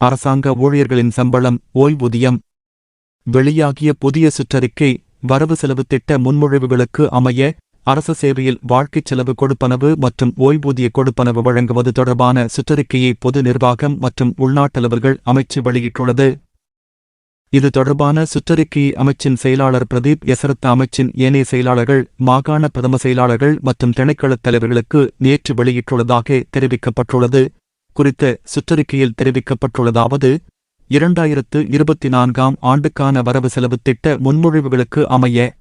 அரசாங்க ஊழியர்களின் சம்பளம் ஓய்வூதியம். வெளியாகிய புதிய சுற்றறிக்கை வரவு செலவு திட்ட முன்மொழிவுகளுக்கு அமைய அரச சேவையில் வாழ்க்கைச் செலவு கொடுப்பனவு மற்றும் ஓய்வூதிய கொடுப்பனவு வழங்குவது தொடர்பான சுற்றறிக்கையை பொது நிர்வாகம் மற்றும் உள்நாட்டலவர்கள் அமைச்சு வெளியிட்டுள்ளது. இது தொடர்பான சுற்றறிக்கையை அமைச்சின் செயலாளர் பிரதீப் யசரத் அமைச்சின் ஏனைய செயலாளர்கள் மாகாண பிரதம செயலாளர்கள் மற்றும் திணைக்களத் தலைவர்களுக்கு நேற்று வெளியிட்டுள்ளதாக தெரிவிக்கப்பட்டுள்ளது. குறித்த சுற்றறிக்கையில் தெரிவிக்கப்பட்டுள்ளதாவது இரண்டாயிரத்து இருபத்தி நான்காம் ஆண்டுக்கான வரவு செலவு திட்ட முன்மொழிவுகளுக்கு அமைய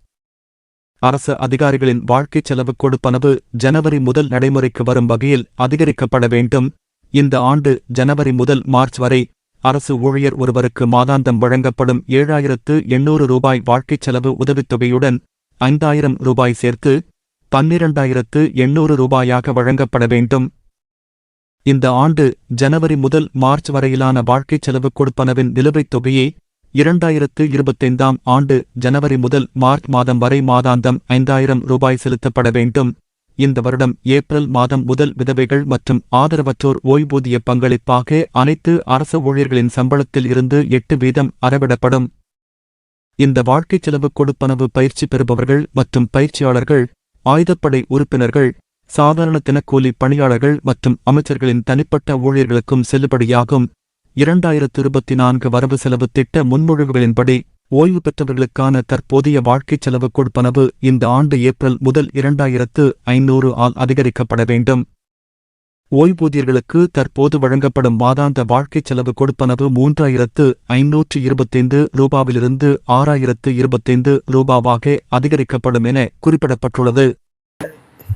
அரசு அதிகாரிகளின் வாழ்க்கைச் செலவு கொடுப்பனவு ஜனவரி முதல் நடைமுறைக்கு வரும் வகையில் அதிகரிக்கப்பட வேண்டும். இந்த ஆண்டு ஜனவரி முதல் மார்ச் வரை அரசு ஊழியர் ஒருவருக்கு மாதாந்தம் வழங்கப்படும் ஏழாயிரத்து எண்ணூறு ரூபாய் வாழ்க்கைச் செலவு உதவித்தொகையுடன் ஐந்தாயிரம் ரூபாய் சேர்த்து பன்னிரண்டாயிரத்து எண்ணூறு ரூபாயாக வழங்கப்பட வேண்டும். இந்த ஆண்டு ஜனவரி முதல் மார்ச் வரையிலான வாழ்க்கைச் செலவு கொடுப்பனவின் நிலுவைத் தொகையை இரண்டாயிரத்து இருபத்தைந்தாம் ஆண்டு ஜனவரி முதல் மார்ச் மாதம் வரை மாதாந்தம் ஐந்தாயிரம் ரூபாய் செலுத்தப்பட வேண்டும். இந்த வருடம் ஏப்ரல் மாதம் முதல் விதவைகள் மற்றும் ஆதரவற்றோர் ஓய்வூதிய பங்களிப்பாக அனைத்து அரசு ஊழியர்களின் சம்பளத்தில் இருந்து எட்டு வீதம் அறவிடப்படும். இந்த வாழ்க்கைச் செலவு கொடுப்பனவு பயிற்சி பெறுபவர்கள் மற்றும் பயிற்சியாளர்கள் ஆயுதப்படை உறுப்பினர்கள் சாதாரண தினக்கூலி பணியாளர்கள் மற்றும் அமைச்சர்களின் தனிப்பட்ட ஊழியர்களுக்கும் செல்லுபடியாகும். இரண்டாயிரத்து இருபத்தி நான்கு வரவு செலவு திட்ட முன்மொழிவுகளின்படி ஓய்வு பெற்றவர்களுக்கான தற்போதைய வாழ்க்கைச் செலவு கொடுப்பனவு இந்த ஆண்டு ஏப்ரல் முதல் இரண்டாயிரத்து ஐநூறு ஆல் அதிகரிக்கப்பட வேண்டும். ஓய்வூதியர்களுக்கு தற்போது வழங்கப்படும் மாதாந்த வாழ்க்கைச் செலவு கொடுப்பனவு மூன்றாயிரத்து ஐநூற்று இருபத்தைந்து ரூபாவிலிருந்து ஆறாயிரத்து இருபத்தைந்து ரூபாவாக அதிகரிக்கப்படும் என குறிப்பிடப்பட்டுள்ளது.